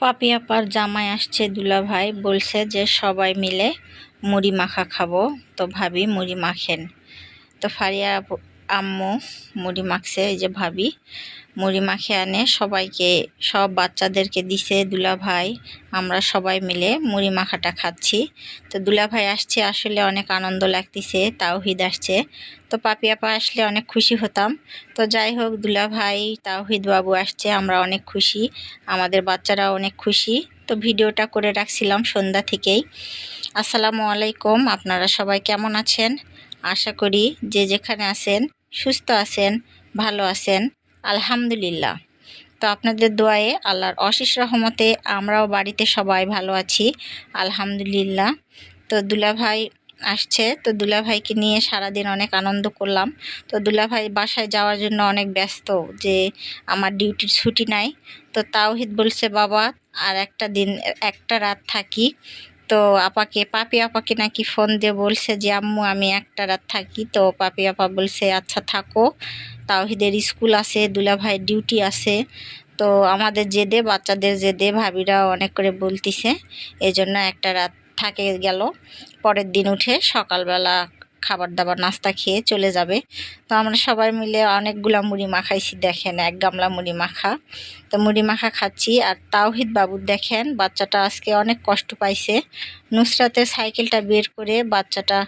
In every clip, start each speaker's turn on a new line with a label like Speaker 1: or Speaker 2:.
Speaker 1: পাপি আপার জামাই আসছে দুলা ভাই বলছে যে সবাই মিলে মুড়ি মাখা খাব। তো ভাবি মুড়ি মাখেন। তো ফারিয়া আম্মু, মুড়ি মাখছে, এই যে ভাবি। মুড়ি মাখে আনে, সবাইকে, সব বাচ্চাদেরকে দিছে দুলা ভাই আমরা সবাই মিলে মুড়ি মাখাটা খাচ্ছি। তো দুলা ভাই আসছে, আসলে অনেক আনন্দ লাগতেছে, তাওহিদ আসছে। তো পাপি আপা আসলে অনেক খুশি হতাম। তো যাই হোক দুলা ভাই তাওহিদ বাবু আসছে, আমরা অনেক খুশি, আমাদের বাচ্চারা অনেক খুশি। তো ভিডিওটা করে রাখছিলাম সন্ধ্যা থেকেই। আসসালামু আলাইকুম, আপনারা সবাই কেমন আছেন? আশা করি যে যেখানে আছেন, সুস্থ আছেন, ভালো আছেন, আলহামদুলিল্লাহ। তো আপনাদের দোয়ায়ে আল্লাহর অশেষ রহমতে আমরাও বাড়িতে সবাই ভালো আছি, আলহামদুলিল্লাহ। তো দুলাভাই আসছে, তো দুলাভাইকে নিয়ে সারাদিন অনেক আনন্দ করলাম। তো দুলাভাই বাসায় যাওয়ার জন্য অনেক ব্যস্ত যে আমার ডিউটির ছুটি নাই। তো তাওহিদ বলছে, বাবা, আর একটা দিন, একটা রাত থাকি। তো আপাকে, পাপি আপাকে নাকি ফোন দিয়ে বলছে যে, আম্মু, আমি একটা রাত থাকি, তো পাপি আপা বলছে আচ্ছা থাকো। তাওহিদের স্কুল আছে ভাই ডিউটি আছে। তো আমাদের জেদে, বাচ্চাদের জেদে ভাবিরাও অনেক করে বলতিছে এই জন্য একটা রাত থাকে গেল। পরের দিন উঠে সকালবেলা খাবার দাবার নাস্তা খেয়ে চলে যাবে। তো আমরা সবাই মিলে অনেকগুলা মুড়ি মাখাইছি, দেখেন, এক গামলা মুড়ি মাখা। তো মুড়ি মাখা খাচ্ছি, আর তাওহিদ বাবুর দেখেন, বাচ্চাটা আজকে অনেক কষ্ট পাইছে। নুসরাতের সাইকেলটা বের করে বাচ্চাটা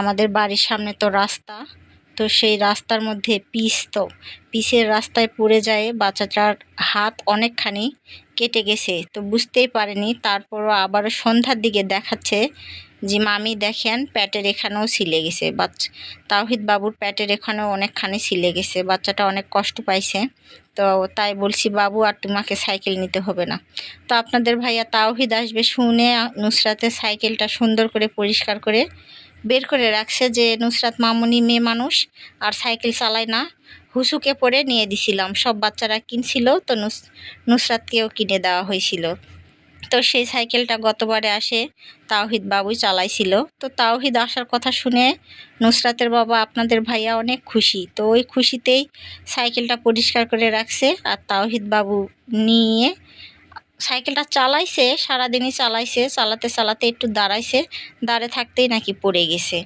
Speaker 1: আমাদের বাড়ির সামনে তো রাস্তা, তো সেই রাস্তার মধ্যে পিস তো, পিসের রাস্তায় পড়ে যায় বাচ্চাটার হাত অনেকখানি। কেটে গেছে, তো বুঝতেই পারেনি। তারপরও আবারও সন্ধ্যার দিকে দেখাচ্ছে যে, মামি দেখেন, প্যাটের এখানেও ছিলে গেছে। বাচ্চা তাওহিদ বাবুর প্যাটের এখানেও অনেকখানি ছিলে গেছে। বাচ্চাটা অনেক কষ্ট পাইছে। তো তাই বলছি, বাবু, আর তোমাকে সাইকেল নিতে হবে না। তো আপনাদের ভাইয়া তাওহিদ আসবে শুনে নুসরাতের সাইকেলটা সুন্দর করে পরিষ্কার করে বের করে রাখছে যে, নুসরাত মামুনি মেয়ে মানুষ, আর সাইকেল চালায় না। হুসুকে পরে নিয়ে দিছিলাম। সব বাচ্চারা কিনছিল, তো নুস, নুসরাতকেও কিনে দেওয়া হয়েছিল। তো সেই সাইকেলটা গতবারে আসে তাওহিদ বাবুই চালাইছিল। তো তাওহিদ আসার কথা শুনে নুসরাতের বাবা, আপনাদের ভাইয়া অনেক খুশি। তো ওই খুশিতেই সাইকেলটা পরিষ্কার করে রাখছে আর তাওহিদ বাবু নিয়ে সাইকেলটা চালাইছে, সারাদিনই চালাইছে, চালাতে চালাতে একটু দাঁড়াইছে, দাঁড়ে থাকতেই নাকি পড়ে গেছে।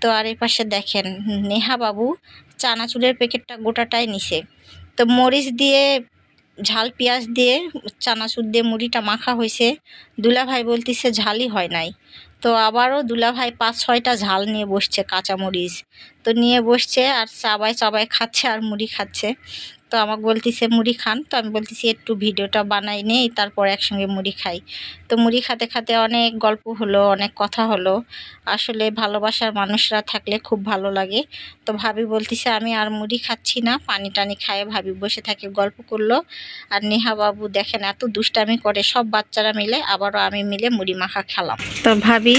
Speaker 1: তো আর এই পাশে দেখেন, নেহা বাবু চানাচুরের প্যাকেটটা গোটাটাই নিছে। তো মরিচ দিয়ে, ঝাল পেঁয়াজ দিয়ে, চানাচুর দিয়ে মুড়িটা মাখা হয়েছে। দুলাভাই বলতেছে ঝালই হয় নাই। তো আবারও দুলাভাই পাঁচ ছয়টা ঝাল নিয়ে বসছে কাঁচা মরিচ তো নিয়ে বসছে আর চাবায় চাবাই খাচ্ছে আর মুড়ি খাচ্ছে। তো আমাকে বলতিছে, মুড়ি খান। তো আমি বলতেছি, একটু ভিডিওটা বানাই নেই, তারপর একসঙ্গে মুড়ি খাই। তো মুড়ি খাতে খাতে অনেক গল্প হলো, অনেক কথা হলো। আসলে ভালোবাসার মানুষরা থাকলে খুব ভালো লাগে। তো ভাবি বলতেছে, আমি আর মুড়ি খাচ্ছি না। পানি টানি খায় ভাবি বসে থাকে, গল্প করল। আর নেহা বাবু দেখেন এত দুষ্টামি করে, সব বাচ্চারা মিলে আবারও আমি মিলে মুড়ি মাখা খেলাম। তো ভাবি,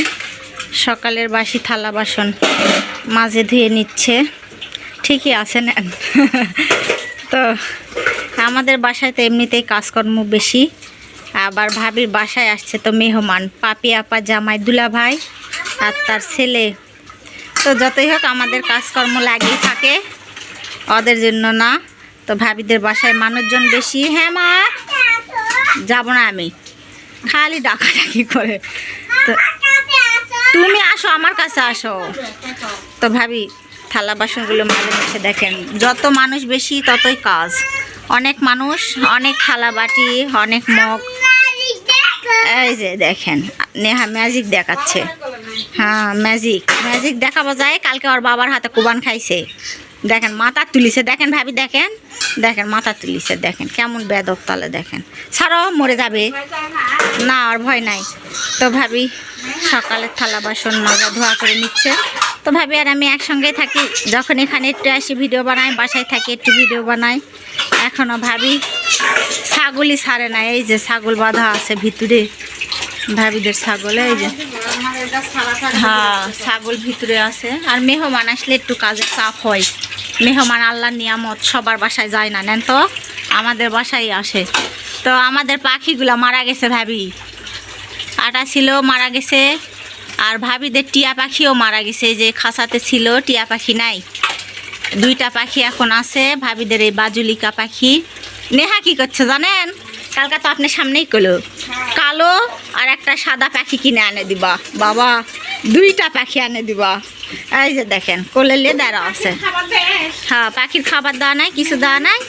Speaker 1: সকালের বাসি থালা বাসন মাঝে ধুয়ে নিচ্ছে। ঠিকই আছে নেন তো আমাদের বাসায় তো এমনিতেই কাজকর্ম বেশি। আবার ভাবির বাসায় আসছে তো মেহমান, পাপি, আপা, জামাই দুলা ভাই আর তার ছেলে। তো যতই হোক আমাদের কাজকর্ম লাগেই থাকে, ওদের জন্য না। তো ভাবিদের বাসায় মানুষজন বেশি। হ্যাঁ মা, যাব না আমি। খালি ডাকাডাকি করে। তো তুমি আসো, আমার কাছে আসো। তো ভাবি থালা বাসনগুলো মাঝে মাঝে দেখেন, যত মানুষ বেশি ততই কাজ। অনেক মানুষ, অনেক থালা বাটি, অনেক মগ। এই যে দেখেন, নেহা ম্যাজিক দেখাচ্ছে। হ্যাঁ ম্যাজিক ম্যাজিক দেখাবো যায় কালকে ওর বাবার হাতে কুবান খাইছে। দেখেন, মাথা তুলিছে। দেখেন ভাবি, দেখেন। দেখেন, মাথা তুলিছে। দেখেন, কেমন বেদক তালে দেখেন। ছাড়ো মরে যাবে। না, আর ভয় নাই। তো ভাবি সকালের থালা বাসন মাজা ধোয়া করে নিচ্ছে। তো ভাবি আর আমি একসঙ্গেই থাকি। যখন এখানে একটু আসি, ভিডিও বানাই, বাসায় থাকি, একটু ভিডিও বানাই। এখনও ভাবি ছাগলই ছাড়ে না। এই যে ছাগল বাঁধা আছে ভিতরে। ভাবিদের ছাগল, এই যে। হ্যাঁ ছাগল ভিতরে আছে। আর মেহমান আসলে একটু কাজের চাপ হয়। মেহমান আল্লাহ নিয়ামত সবার বাসায় যায় না, নেন তো। আমাদের বাসায় আসে। তো আমাদের পাখিগুলো মারা গেছে ভাবি। আটা ছিল, মারা গেছে। আর ভাবিদের টিয়া পাখিও মারা গেছে যে খাসাতে ছিল, টিয়া পাখি নাই। দুইটা পাখি এখন আছে, ভাবিদের এই বাজুলিকা পাখি। নেহা কি করছে জানেন? কালকা তো আপনার সামনেই কলো। কালো আর একটা সাদা পাখি কিনে আনে দিবা। বাবা দুইটা পাখি আনে দিবা। এই যে দেখেন কোলে লেদার আছে। হ্যাঁ পাখির খাবার দেওয়া নাই কিছু দেওয়া নাই।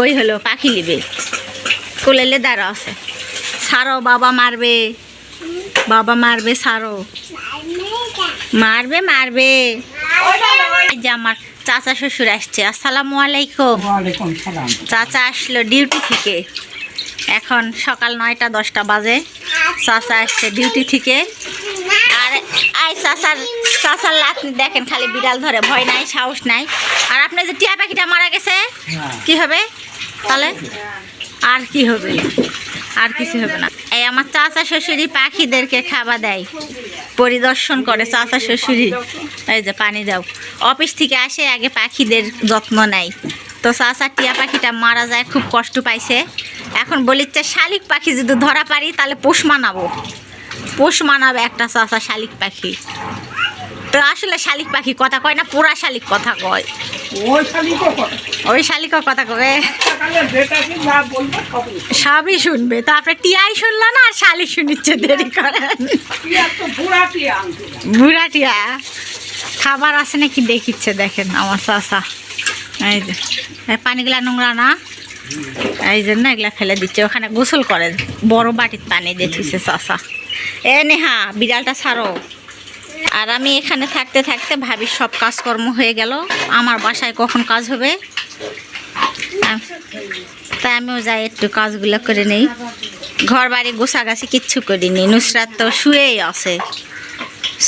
Speaker 1: ওই হলো পাখি লিবে কোলে লেদার আছে। সারো বাবা মারবে। বাবা মারবে সারো মারবে মারবে। এই যে আমার চাচা শ্বশুর আসছে। আসসালামু আলাইকুম। চাচা আসলো ডিউটি থেকে। এখন সকাল নয়টা দশটা বাজে। চাচা আসছে ডিউটি থেকে। আর আই চাচার চাচার লাতনি দেখেন খালি বিড়াল ধরে ভয় নাই সাহস নাই। আর আপনার যে টিয়া পাখিটা মারা গেছে
Speaker 2: হ্যাঁ।
Speaker 1: কি হবে? তাহলে? আর কি হবে? আর কিছু হবে না। এই আমার চাচা শ্বশুরি পাখিদেরকে খাবার দেয় পরিদর্শন করে চাচা শ্বশুরি এই যে পানি দাও। অফিস থেকে আসে আগে পাখিদের যত্ন নেয়। তো চাচা টিয়া পাখিটা মারা যায় খুব কষ্ট পাইছে। এখন বলিচ্ছে শালিক পাখি যদি ধরা পারি তাহলে পোষ মানাবো। পোষ মানাবে একটা চাচা শালিক পাখি। তো আসলে শালিক পাখি কথা কয় না পুরা শালিক কথা কয়।
Speaker 2: ওই শালি কখন
Speaker 1: ওই শালিকও কথা কবে?
Speaker 2: সবই।
Speaker 1: শুনবে। তো আপনার টিয়াই শুনলো না আর শালি শুনিচ্ছে দেরি করেন?
Speaker 2: বুড়া টিয়া
Speaker 1: খাবার আছে নাকি? দেখিচ্ছে দেখেন আমার চাষা। এই যে পানিগুলা নোংরা না? এই জন্য এগুলা ফেলে দিচ্ছে। ওখানে গোসল করে বড় বাটির পানি দিচ্ছে চাষা এ নেহা, বিড়ালটা ছাড়ো। আর আমি এখানে থাকতে থাকতে ভাবি সব কাজকর্ম হয়ে গেল। আমার বাসায় কখন কাজ হবে? তাই আমিও যাই একটু কাজগুলো করে নেই। ঘর বাড়ি গোসা গোছাগাছি কিচ্ছু করিনি। নুসরাত তো শুয়েই আছে।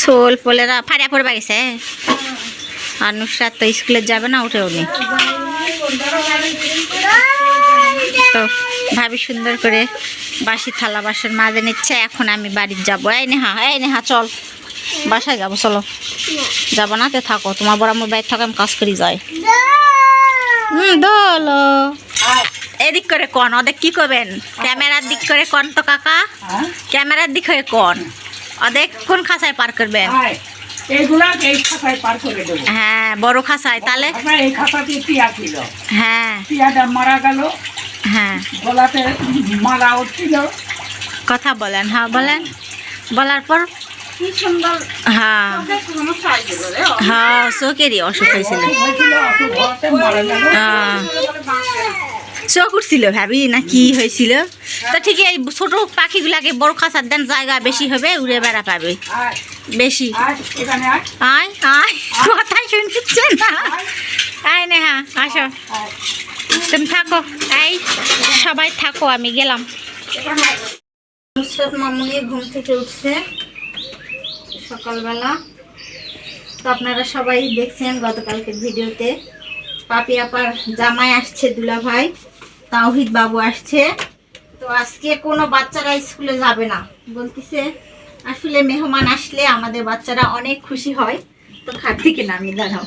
Speaker 1: সোল পোলেরা ফাড়িয়া পড়বা গেছে আর নুসরাত তো স্কুলে যাবে না, উঠেও নি। তো ভাবি সুন্দর করে বাসি থালা বাসন মাঝে নিচ্ছে এখন আমি বাড়ির যাব। এই নেহা এই নেহা চল। বাসায় যাব চলো। যাব না তো থাকো তোমার বড় আমার বাইর থাকো আমি কাজ করি যাই। হুম দোলো। এদিক করে কন ওদের কি করবেন? ক্যামেরার দিক করে কন তো কাকা? ক্যামেরার দিক হয়ে কন? ওদের কোন খাসায় পার করবেন? হ্যাঁ বড় খাসায় তাহলে? হ্যাঁ।
Speaker 2: মারা গেল
Speaker 1: হ্যাঁ।
Speaker 2: গলাতে মালা উঠছিল
Speaker 1: কথা বলেন হ্যাঁ বলেন। বলার পর
Speaker 2: কি সুন্দর।
Speaker 1: হ্যাঁ। হ্যাঁ চোখেরই অসুখ হয়েছিল।
Speaker 2: গেল
Speaker 1: আহ, চোখ উঠছিল ভাবি না কি হয়েছিল? তো ঠিক এই ছোট পাখিগুলাকে বড় খাসার দেন জায়গা বেশি হবে উড়ে বেড়া পাবে। বেশি।
Speaker 2: আয় এখানে আয়।
Speaker 1: আয় আয় কথা শুনছে না। আয়। নেহা আসো।
Speaker 2: আয়।
Speaker 1: তুমি থাকো। এই, সবাই থাকো, আমি গেলাম। মামুনি ঘুম থেকে উঠছে সকালবেলা। তো আপনারা সবাই দেখছেন গতকালকের ভিডিওতে। পাপি আপার জামাই আসছে, দুলা ভাই। তাওহিদ বাবু আসছে। তো আজকে কোনো বাচ্চারা স্কুলে যাবে না। বলতেছে, আসলে মেহমান আসলে আমাদের বাচ্চারা অনেক খুশি হয়। তো খাট থেকে নামি দাঁড়াও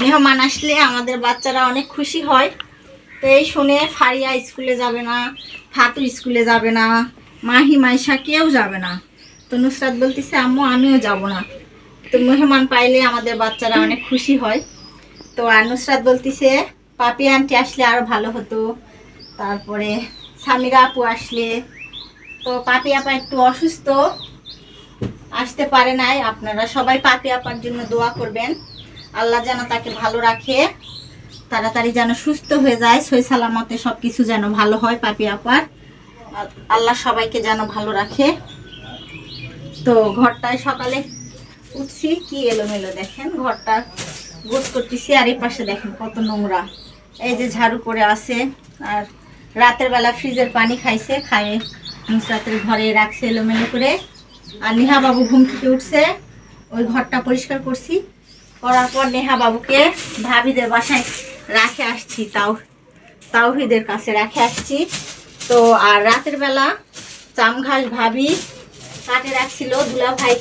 Speaker 1: মেহমান আসলে আমাদের বাচ্চারা অনেক খুশি হয়। তো এই শুনে ফারিয়া স্কুলে যাবে না, ফাতু স্কুলে যাবে না, মাহি মাইশা কেউ যাবে না। তো নুসরাত বলতেছে, আম্মু, আমিও যাব না। তো মেহমান পাইলে আমাদের বাচ্চারা অনেক খুশি হয়। তো আর নুসরাত বলতেছে, পাপি আন্টি আসলে আরও ভালো হতো। তারপরে স্বামীরা আপু আসলে। তো পাপি আপা একটু অসুস্থ, আসতে পারে নাই। আপনারা সবাই পাপি আপার জন্য দোয়া করবেন। আল্লাহ যেন তাকে ভালো রাখে। তাড়াতাড়ি যেন সুস্থ হয়ে যায়, সই সালামতে সব কিছু যেন ভালো হয়, পাপি আপার। আল্লাহ সবাইকে যেন ভালো রাখে। তো ঘরটায় সকালে উঠছি, কি এলোমেলো দেখেন, ঘরটা গোছ করতেছি, আর এই পাশে দেখেন কত নোংরা। এই যে ঝাড়ু করে আছে, আর রাতের বেলা ফ্রিজের পানি খাইছে খায়ে নুসরাতের ঘরে রাখছে এলোমেলো করে। আর নেহা বাবু ঘুম থেকে উঠছে, ওই ঘরটা পরিষ্কার করছি। করার পর নেহা বাবুকে ভাবিদের বাসায় রাখে আসছি, তাও তাওহিদের কাছে রাখে আসছি। তো, আর রাতের বেলা চাম ঘাস ভাবি কাটে রাখছিল। দুলা ভাই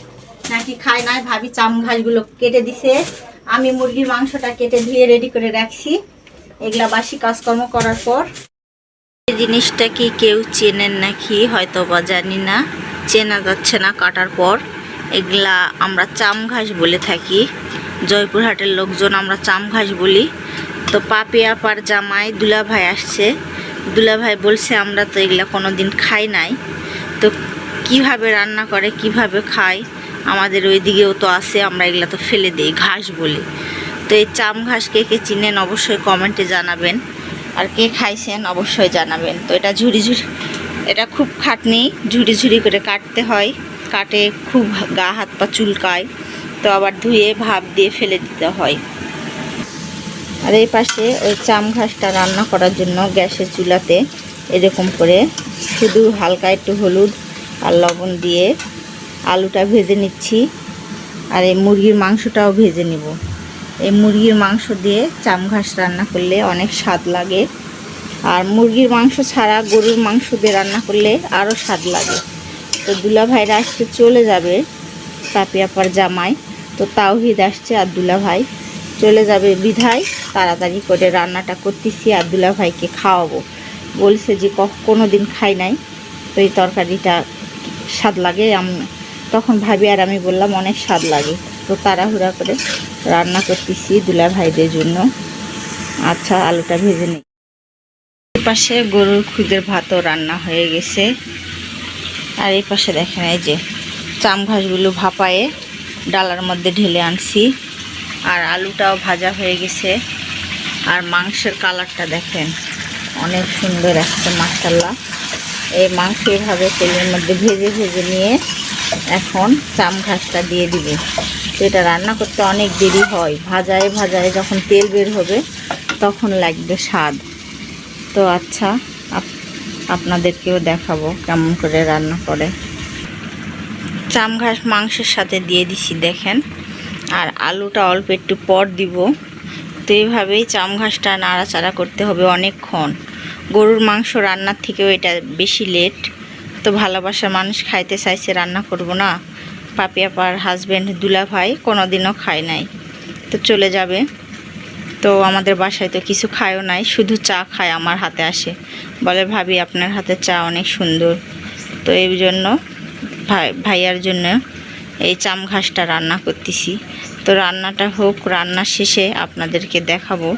Speaker 1: নাকি খায় নাই, ভাবি চাম ঘাসগুলো কেটে দিছে। আমি মুরগির মাংসটা কেটে ধুয়ে রেডি করে রাখছি। এগুলা বাসি কাজকর্ম করার পর। এই জিনিসটা কি কেউ চেনেন নাকি? হয়তো বা জানি না। চেনা যাচ্ছে না কাটার পর। এগুলা আমরা চাম ঘাস বলে থাকি। জয়পুরহাটের লোকজন আমরা চাম ঘাস বলি। তো পাপি আপার জামাই দুলা ভাই আসছে। দুলাভাই বলছে, আমরা তো এগুলো কোনো দিন খাই নাই। তো কীভাবে রান্না করে, কীভাবে খাই? আমাদের ওই দিকেও তো আছে, আমরা এগুলো তো ফেলে দিই, ঘাস বলি। তো এই চাম ঘাস কে কে চিনেন অবশ্যই কমেন্টে জানাবেন। আর কে খাইছেন অবশ্যই জানাবেন। তো এটা ঝুড়ি ঝুড়ি, এটা খুব খাটনি, ঝুড়ি ঝুড়ি করে কাটতে হয়। কাটে খুব গা হাত পা চুলকায়। তো আবার ধুয়ে ভাপ দিয়ে ফেলে দিতে হয়। আর এই পাশে ওই চাম ঘাসটা রান্না করার জন্য গ্যাসের চুলাতে এরকম করে শুধু হালকা একটু হলুদ আর লবণ দিয়ে আলুটা ভেজে নিচ্ছি আর এই মুরগির মাংসটাও ভেজে নিব। এই মুরগির মাংস দিয়ে চাম ঘাস রান্না করলে অনেক স্বাদ লাগে। আর মুরগির মাংস ছাড়া গরুর মাংস দিয়ে রান্না করলে আরও স্বাদ লাগে। তো দুলা ভাইরা আজকে চলে যাবে পাপিয়াপার জামাই। তো তাওহিদ আসছে আর দুলা ভাই চলে যাবে বিধায়। তাড়াতাড়ি করে রান্নাটা করতেছি আর দুলা ভাইকে খাওয়াবো। বলছে যে কোনো দিন খাই নাই, তো এই তরকারিটা স্বাদ লাগে। আম- তখন ভাবি আর আমি বললাম, অনেক স্বাদ লাগে। তো তাড়াহুড়া করে রান্না করতেছি দুলা ভাইদের জন্য। আচ্ছা আলুটা ভেজে নিই। পাশে গরুর খুদের ভাতও রান্না হয়ে গেছে। আর এই পাশে দেখেন এই যে, চাম ঘাসগুলো ভাপায়ে ডালার মধ্যে ঢেলে আনছি। আর আলুটাও ভাজা হয়ে গেছে। আর মাংসের কালারটা দেখেন, অনেক সুন্দর একটা মাসাল্লা এই মাংস এভাবে তেলের মধ্যে ভেজে ভেজে নিয়ে এখন চাম ঘাসটা দিয়ে দিবে। তো এটা রান্না করতে অনেক দেরি হয়। ভাজায় ভাজায় যখন তেল বের হবে, তখন লাগবে স্বাদ। তো আচ্ছা আপ- আপনাদেরকেও দেখাবো কেমন করে রান্না করে। চাম ঘাস মাংসের সাথে দিয়ে দিছি, দেখেন। আর আলুটা অল্প একটু পর দিব। তো এইভাবেই চাম ঘাসটা নাড়াচাড়া করতে হবে অনেকক্ষণ। গরুর মাংস রান্নার থেকেও এটা বেশি লেট তো ভালোবাসার মানুষ খাইতে চাইছে, রান্না করব না। পাপিয়াপার হাজব্যান্ড দুলা ভাই কোনো দিনও খায় নাই। তো চলে যাবে। তো আমাদের বাসায় তো কিছু খায়ও নাই, শুধু চা খায় আমার হাতে আসে। বলে, ভাবি, আপনার হাতে চা অনেক সুন্দর। তো এই জন্য ভাই, ভাইয়ার জন্য এই চাম ঘাসটা রান্না করতেছি। তো রান্নাটা হোক, রান্না শেষে আপনাদেরকে দেখাবো।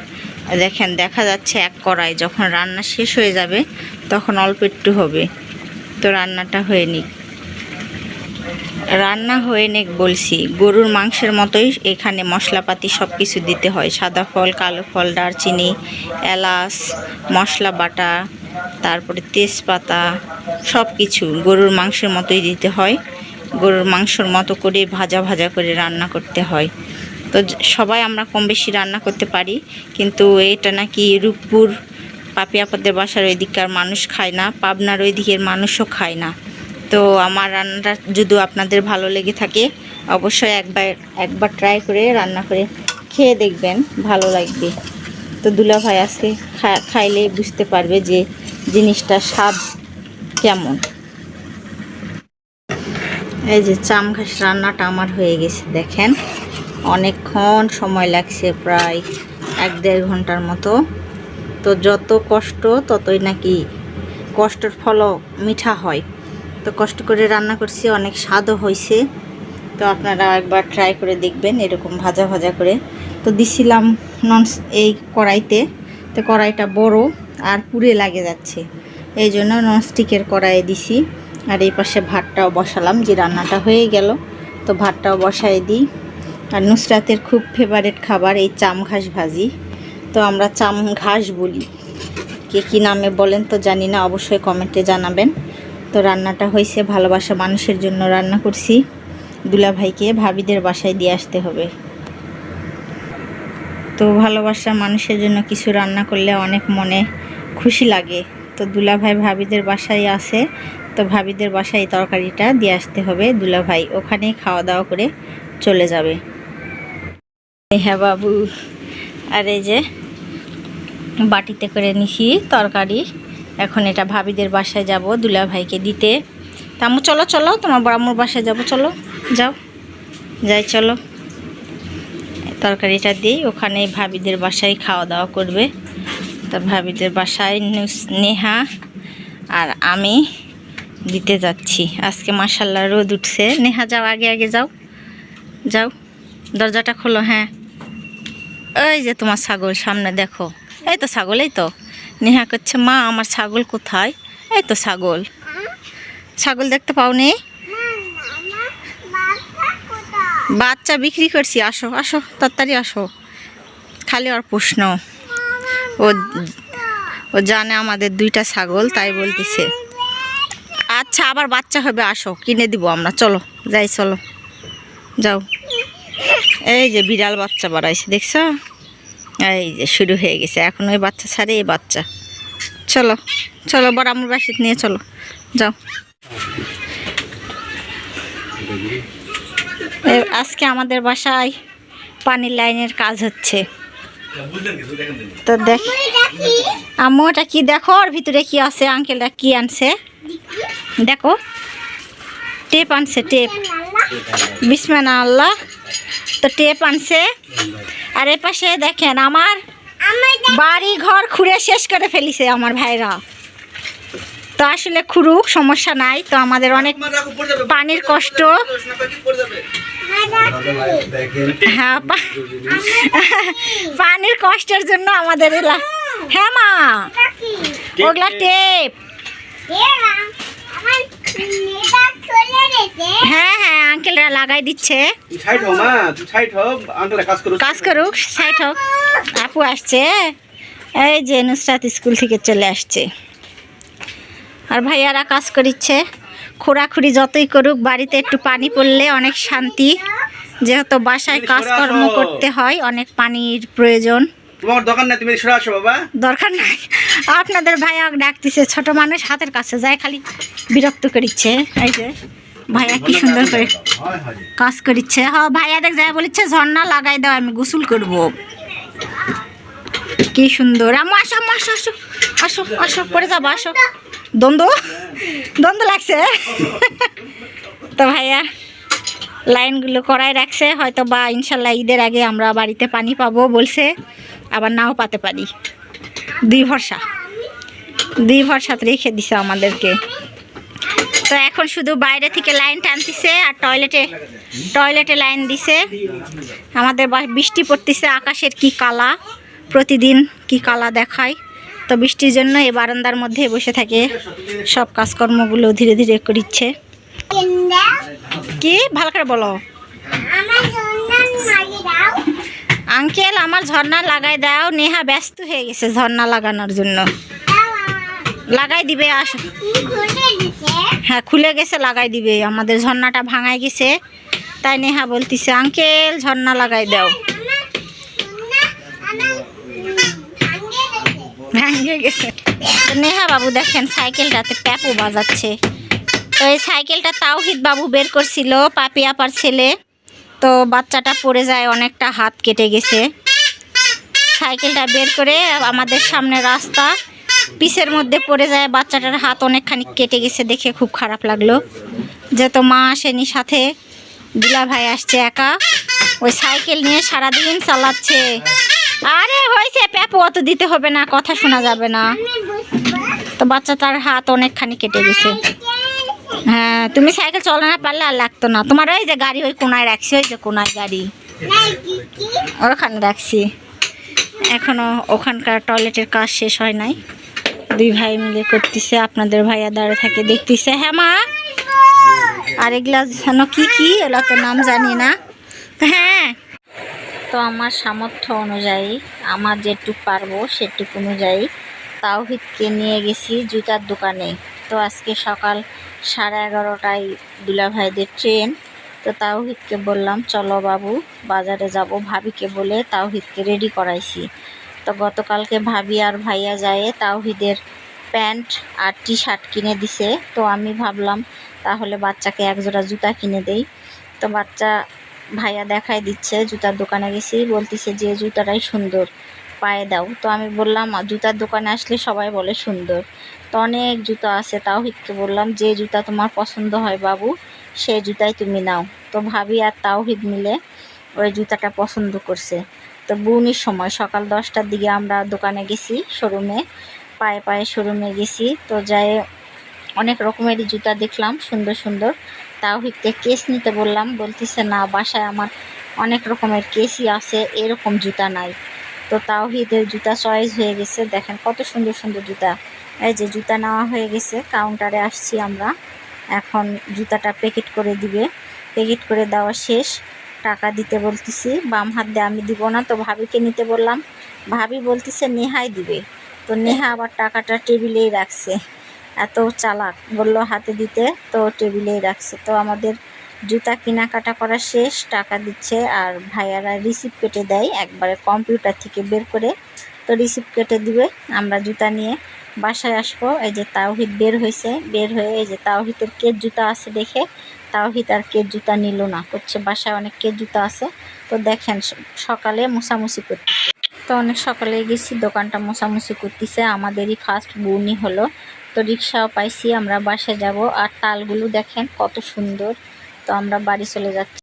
Speaker 1: দেখেন, দেখা যাচ্ছে এক কড়াই, যখন রান্না শেষ হয়ে যাবে, তখন অল্প একটু হবে। তো রান্নাটা হয়ে নিক। রান্না হয়ে নেক বলছি, গরুর মাংসের মতোই এখানে মশলাপাতি সব কিছু দিতে হয়। সাদা ফল, কালো ফল, দারচিনি, এলাচ, মশলা বাটা, তারপরে তেজপাতা সব কিছু গরুর মাংসের মতোই দিতে হয়। গরুর মাংসর মতো করে ভাজা ভাজা করে রান্না করতে হয়। তো সবাই আমরা কম বেশি রান্না করতে পারি, কিন্তু এটা নাকি রূপপুর পাপিয়াপাদের বাসার ওই দিককার মানুষ খায় না, পাবনার ওই দিকের মানুষও খায় না। তো আমার রান্নাটা যদি আপনাদের ভালো লেগে থাকে, অবশ্যই একবার একবার ট্রাই করে রান্না করে খেয়ে দেখবেন, ভালো লাগবে। তো দুলা ভাই আজকে খা- খাইলেই বুঝতে পারবে যে জিনিসটা স্বাদ কেমন। এই যে চাম ঘাস রান্নাটা আমার হয়ে গেছে, দেখেন। অনেকক্ষণ সময় লাগছে প্রায় এক দেড় ঘণ্টার মতো। তো যত কষ্ট, ততই নাকি কষ্টের ফলও মিঠা হয়। তো কষ্ট করে রান্না করছি, অনেক স্বাদও হয়েছে। তো আপনারা একবার ট্রাই করে দেখবেন, এরকম ভাজা ভাজা করে। তো দিছিলাম নন এই কড়াইতে। তো কড়াইটা বড় আর পুড়ে লাগে যাচ্ছে। এই জন্য ননস্টিকের কড়াইয়ে দিছি। আর এই পাশে ভাতটাও বসালাম, যে রান্নাটা হয়ে গেল। তো ভাতটাও বসাই দিই। আর নুসরাতের খুব ফেভারেট খাবার এই চাম ঘাস ভাজি। তো আমরা চাম ঘাস বলি। কে কী নামে বলেন তো জানি না, অবশ্যই কমেন্টে জানাবেন। তো রান্নাটা হয়েছে ভালোবাসা মানুষের জন্য রান্না করছি। দুলা ভাইকে ভাবিদের বাসায় দিয়ে আসতে হবে। তো ভালোবাসা মানুষের জন্য কিছু রান্না করলে অনেক মনে খুশি লাগে। তো দুলা ভাই ভাবিদের বাসায় আছে। তো ভাবিদের বাসায় তরকারিটা দিয়ে আসতে হবে। দুলা ভাই ওখানেই খাওয়া দাওয়া করে চলে যাবে। হ্যাঁ বাবু, আর এই যে বাটিতে করে নিছি তরকারি। এখন এটা ভাবিদের বাসায় যাব, দুলা ভাইকে দিতে। তামু চলো চলো, তোমার বড়ামুর বাসায় যাব, চলো, যাও, যাই, চলো। তরকারিটা দিই, ওখানে ভাবিদের বাসায় খাওয়া দাওয়া করবে। তা ভাবিদের বাসায় নেহা আর আমি দিতে যাচ্ছি। আজকে মাসাল্লাহ রোদ উঠছে। নেহা, যাও, আগে আগে যাও। যাও। দরজাটা খোলো হ্যাঁ। ওই যে তোমার ছাগল, সামনে দেখো। এই তো ছাগল, এই তো। নেহা করছে মা, আমার ছাগল কোথায়? এই তো ছাগল। ছাগল দেখতে পাওনি? বাচ্চা বিক্রি করছি, আসো আসো, তাড়াতাড়ি আসো। খালি আর প্রশ্ন। ও ও জানে আমাদের দুইটা ছাগল, তাই বলতেছে। আচ্ছা আবার বাচ্চা হবে, আসো, কিনে দিব আমরা, চলো, যাই, চলো, যাও। এই যে বিড়াল বাচ্চা বাড়াইছে, দেখছ? এই যে শুরু হয়ে গেছে, এখন ওই বাচ্চা ছাড়ে এই বাচ্চা। চলো চলো, বড় আমার বাসিত নিয়ে চলো, যাও। আজকে আমাদের বাসায় পানির লাইনের কাজ হচ্ছে। তো দেখ আম্মু, এটা কি? দেখো, ওর ভিতরে কি আছে? আঙ্কেলটা কি আনছে? দেখো। টেপ আনছে টেপ বিসমানা আল্লাহ তো টেপ আনছে। আর এ পাশে দেখেন, আমার বাড়ি ঘর খুঁড়ে শেষ করে ফেলিছে আমার ভাইরা। তো আসলে খুঁড়ুক সমস্যা নাই। তো আমাদের অনেক পানির কষ্ট। হ্যাঁ পা- পানির কষ্টের জন্য আমাদের এলা- হ্যাঁ মা। ওগুলা টেপ। হ্যাঁ হ্যাঁ আঙ্কেলরা লাগাই দিচ্ছে।
Speaker 3: কাজ
Speaker 1: কাজ করুক সাইড হোক আপু আসছে। এই যে নুসরাত স্কুল থেকে চলে আসছে। আর ভাইয়ারা কাজ করিচ্ছে। খোঁড়াখুড়ি যতই করুক বাড়িতে একটু পানি পড়লে অনেক শান্তি। যেহেতু বাসায় কাজকর্ম করতে হয় অনেক পানির প্রয়োজন।
Speaker 3: তোমার দোকান না তুমি সরে আসো বাবা।
Speaker 1: দরকার নাই। আপনাদের ভাইয়া ডাকতেছে ছোট মানুষ হাতের কাছে যায় খালি বিরক্ত করিচ্ছে। এই যে ভাইয়া কি সুন্দর করে কাজ করিচ্ছে। হ ভাইয়া দেখ যায় বলেছে ঝর্ণা লাগাই দাও আমি গোসল করব। কি সুন্দর। আমু আসো আমু আসো আসো আসো আসো, পরে যাব, আসো। দ্বন্দ্ব? দ্বন্দ্ব লাগছে? তো ভাইয়া, লাইনগুলো করাই রাখছে হয়তো বা ইনশাল্লাহ ঈদের আগে আমরা বাড়িতে পানি পাবো বলছে, আবার নাও পাতে পারি। দুই ভরসা। দুই ভরসাতে রেখে দিছে আমাদেরকে। তো এখন শুধু বাইরে থেকে লাইন টানতেছে আর টয়লেটে টয়লেটে লাইন দিছে। আমাদের বৃষ্টি পড়তেছে, আকাশের কি কালা। প্রতিদিন কি কালা দেখায়? তো বৃষ্টির জন্য এই বারান্দার মধ্যে বসে থাকে। সব কাজকর্মগুলো ধীরে ধীরে করিচ্ছে। কি? ভালো করে বলো। আঙ্কেল, আমার ঝর্ণা লাগাই দাও। নেহা ব্যস্ত হয়ে গেছে ঝর্ণা লাগানোর জন্য। লাগাই দিবে, আস। হ্যাঁ খুলে গেছে, লাগাই দিবে। আমাদের ঝর্ণাটা ভাঙাই গেছে। তাই নেহা বলতিছে, আঙ্কেল, ঝর্ণা লাগাই দাও। ভাঙে গেছে। নেহা বাবু, দেখেন, সাইকেলটাতে প্যাপও বাজাচ্ছে। তো এই সাইকেলটা তাওহিদ বাবু বের করছিল, পাপি আপার ছেলে। তো বাচ্চাটা পড়ে যায়, অনেকটা হাত কেটে গেছে। সাইকেলটা বের করে আমাদের সামনে রাস্তা পিসের মধ্যে পড়ে যায়, বাচ্চাটার হাত অনেকখানি কেটে গেছে, দেখে খুব খারাপ লাগল। যেহেতু মা আসেনি সাথে, দুলা ভাই আসছে একা। ওই সাইকেল নিয়ে সারাদিন চালাচ্ছে। আরে হয়েছে, প্যাপো, অত দিতে হবে না, কথা শোনা যাবে না। তো বাচ্চাটার হাত অনেকখানি কেটে গেছে। হ্যাঁ তুমি সাইকেল চলে না পারলে আর লাগতো না। তোমার ওই যে গাড়ি, ওই কোনায় রাখছি, ওই যে কোনায় গাড়ি। ওখানে রাখছি। এখনও ওখানকার টয়লেটের কাজ শেষ হয় নাই। দুই ভাই মিলে করতেছে, আপনাদের ভাইয়া দাঁড়িয়ে থাকে, দেখতেছে। হ্যাঁ মা? আর এগুলা যেন কি কি, এগুলো তো নাম জানি না। হ্যাঁ তো আমার সামর্থ্য অনুযায়ী, আমার যেটুক পারব সেটুক অনুযায়ী তাওহিদকে নিয়ে গেছি জুতার দোকানে। তো আজকে সকাল সাড়ে এগারোটায় দুলাভাইদের ট্রেন। তো তাওহিদকে বললাম, চলো বাবু, বাজারে যাব। ভাবিকে বলে তাওহিদকে রেডি করাইছি। তো গতকালকে ভাবি আর ভাইয়া যায় তাওহিদের প্যান্ট আর টি শার্ট কিনে দিছে। তো আমি ভাবলাম, তাহলে বাচ্চাকে একজোড়া জুতা কিনে দেই। তো বাচ্চা ভাইয়া দেখাই দিচ্ছে, জুতার দোকানে গেছি, বলতেছে যে জুতাটাই সুন্দর, পায়ে দাও। তো আমি বললাম জুতার দোকানে আসলে সবাই বলে সুন্দর। তো অনেক জুতো আছে তাওহিদকে বললাম, যে জুতা তোমার পছন্দ হয় বাবু সেই জুতাই তুমি নাও। তো ভাবি আর তাওহিদ মিলে ওই জুতাটা পছন্দ করছে। তো বুনির সময়, সকাল দশটার দিকে আমরা দোকানে গেছি শোরুমে, পায়ে পায়ে শোরুমে গেছি। তো যাই, অনেক রকমেরই জুতা দেখলাম, সুন্দর সুন্দর। তাওহিদকে কেস নিতে বললাম, বলতেছে, না, বাসায় আমার অনেক রকমের কেসই আছে, এরকম জুতা নাই। তো তাওহিদের জুতা চয়েস হয়ে গেছে। দেখেন কত সুন্দর সুন্দর জুতা। এই যে জুতা নেওয়া হয়ে গেছে কাউন্টারে আসছি আমরা। এখন জুতাটা প্যাকেট করে দিবে। প্যাকেট করে দেওয়া শেষ। টাকা দিতে বলতেছি, বাম হাত দিয়ে আমি দিব না, তো ভাবিকে নিতে বললাম। ভাবি বলতেছে, নেহাই দিবে। তো নেহা আবার টাকাটা টেবিলেই রাখছে। এত চালাক, বলল হাতে দিতে, তো টেবিলেই রাখছে। তো আমাদের জুতা কেনাকাটা করা শেষ, টাকা দিচ্ছে, আর ভাইয়ারা রিসিপ্ট কেটে দেয়, একবারে কম্পিউটার থেকে বের করে। তো রিসিপ্ট কেটে দিবে, আমরা জুতা নিয়ে বাসায় আসব। এই যে তাওহিদ বের হয়েছে, বের হয়ে এই যে তাওহিদের কের জুতা আছে দেখে, তাওহিদ আর কের জুতা নিল না, করছে বাসায় অনেক কের জুতা আছে। তো দেখেন সকালে মোছামুছি করতেছে। তো অনেক সকালে গেছি, দোকানটা মোছামুছি করতেছে, আমাদেরই ফার্স্ট বউনি হলো। তো রিক্সাও পাইছি, আমরা বাসে যাব। আর তালগুলো দেখেন কত সুন্দর। তো আমরা বাড়ি চলে যাচ্ছি।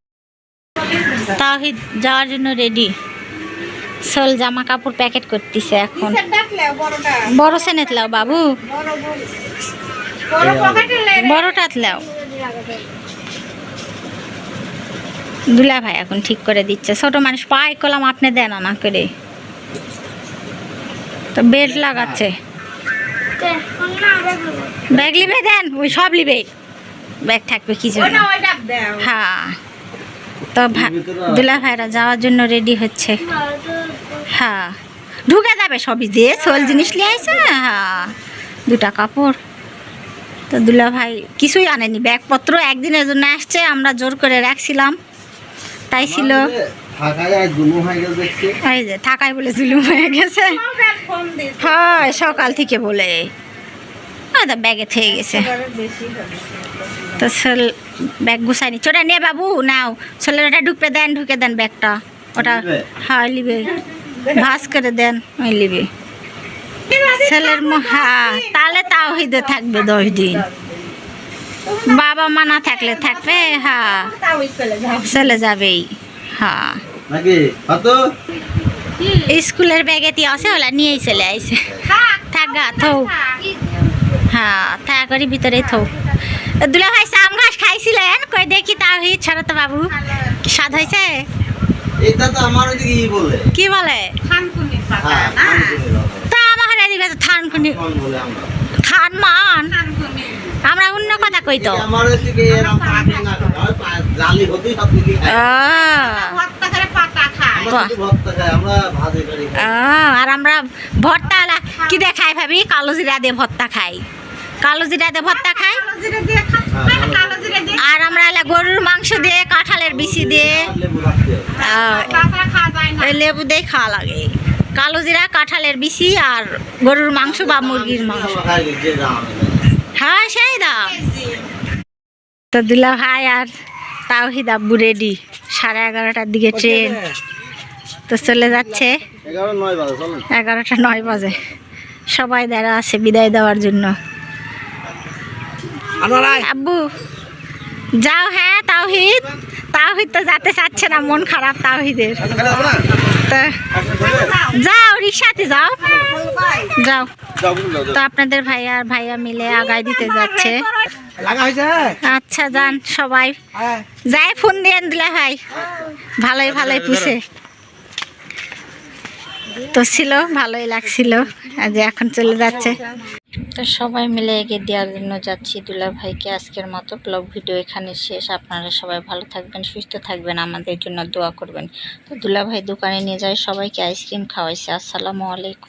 Speaker 1: তাহিদ যাওয়ার জন্য রেডি সোল জামা কাপড় প্যাকেট করতেছে এখন। বড় সেনেত লাও বাবু।
Speaker 2: বড় বড় বড়
Speaker 1: বড়টাত লাও। দুলা ভাই এখন ঠিক করে দিচ্ছে। ছোট মানুষ পাই কলাম আপনি দেন না করে। তো বেল্ট লাগাচ্ছে। ব্যাগ লিবে দেন? ওই সব লিবে। ব্যাগ থাকবে কিছু হ্যাঁ। তো ভা- দুলা ভাইরা যাওয়ার জন্য রেডি হচ্ছে। হ্যাঁ। ঢুকে যাবে সবই যে সোল জিনিস নিয়ে আইছে হ্যাঁ। দুটা কাপড়। তো দুলা ভাই কিছুই আনেনি। ব্যাগপত্র একদিনের জন্য আসছে আমরা জোর করে রাখছিলাম। তাই ছিল।
Speaker 3: হয়ে
Speaker 1: থাকায় বলে জুলুম হয়ে গেছে।
Speaker 2: দিস
Speaker 1: হয় সকাল থেকে বলে। আদা ব্যাগে থেকে গেছে। তো সোল ব্যাগ গুছাইনি চোটা নিয়ে বাবু নাও। সোলের ওটা ঢুকতে দেন ঢুকে দেন ব্যাগটা। ওটা? হ্যাঁ লিবে। ভাস করে দেন ওই লিবে। ছেলের হ্যাঁ তাহলে তাও হইতে থাকবে দশ দিন। বাবা মা না থাকলে থাকবে হ্যাঁ।
Speaker 2: চলে
Speaker 1: যাবেই হ্যাঁ।
Speaker 3: নাকি ব্যাগে
Speaker 1: স্কুলের ব্যাগেতে আছে ওলা নিয়েই চলে আইছে। থাক গা থৌ। হ্যাঁ থাক করি ভিতরে থৌ। দুলা ভাই চাম ঘাস খাইছিলেন কই দেখি তাও হি ছড়াতো বাবু। কি স্বাদ হয়েছে
Speaker 3: এটা তো আমার ই বলে।
Speaker 1: কি বলে?
Speaker 2: খানকুনি পাতা
Speaker 3: হ্যাঁ
Speaker 2: না
Speaker 1: তা আমার এদিকে তো থান মান আমরা। অন্য কথা কই তো?
Speaker 3: আমার হয়, জালি হতেই সব দিকে
Speaker 1: আর আমরা ভর্তা কি দিয়ে খাই ভাবি? কালো জিরা দিয়ে ভর্তা খাই। কালো জিরা দিয়ে ভর্তা খাই। আর আমরা এলা গরুর মাংস দিয়ে কাঁঠালের বিচি দিয়ে
Speaker 3: লেবু
Speaker 1: দিয়ে খাওয়া লাগে। কালো জিরা কাঁঠালের বিচি আর গরুর মাংস বা মুরগির মাংস। হ্যাঁ সেই দাম। তো দুলা ভাই আর তাওহিদ আব্বু রেডি সাড়ে এগারোটার দিকে ট্রেন তো চলে যাচ্ছে। এগারোটা নয় বাজে। সবাই দাঁড়া আছে বিদায় দেওয়ার জন্য। আব্বু যাও হ্যাঁ তাওহিদ। তাওহিদ তো যেতে চাচ্ছে না মন খারাপ তাওহিদের। তো যাও রিক্সাতে যাও। যাও। তো আপনাদের ভাইয়া আর ভাইয়া মিলে আগায় দিতে যাচ্ছে। আচ্ছা যান সবাই। যাই ফোন দিয়ে দিলে ভাই। ভালোই ভালোই পুষে। তো ছিল, ভালোই লাগছিল। যে এখন চলে যাচ্ছে। তো সবাই মিলে এগিয়ে দেওয়ার জন্য যাচ্ছি দুলা ভাইকে আজকের মতো ব্লগ ভিডিও এখানে শেষ। আপনারা সবাই ভালো থাকবেন, সুস্থ থাকবেন, আমাদের জন্য দোয়া করবেন। তো দুলা ভাই দোকানে নিয়ে যায়, সবাইকে আইসক্রিম খাওয়াইছে। আসসালামু আলাইকুম।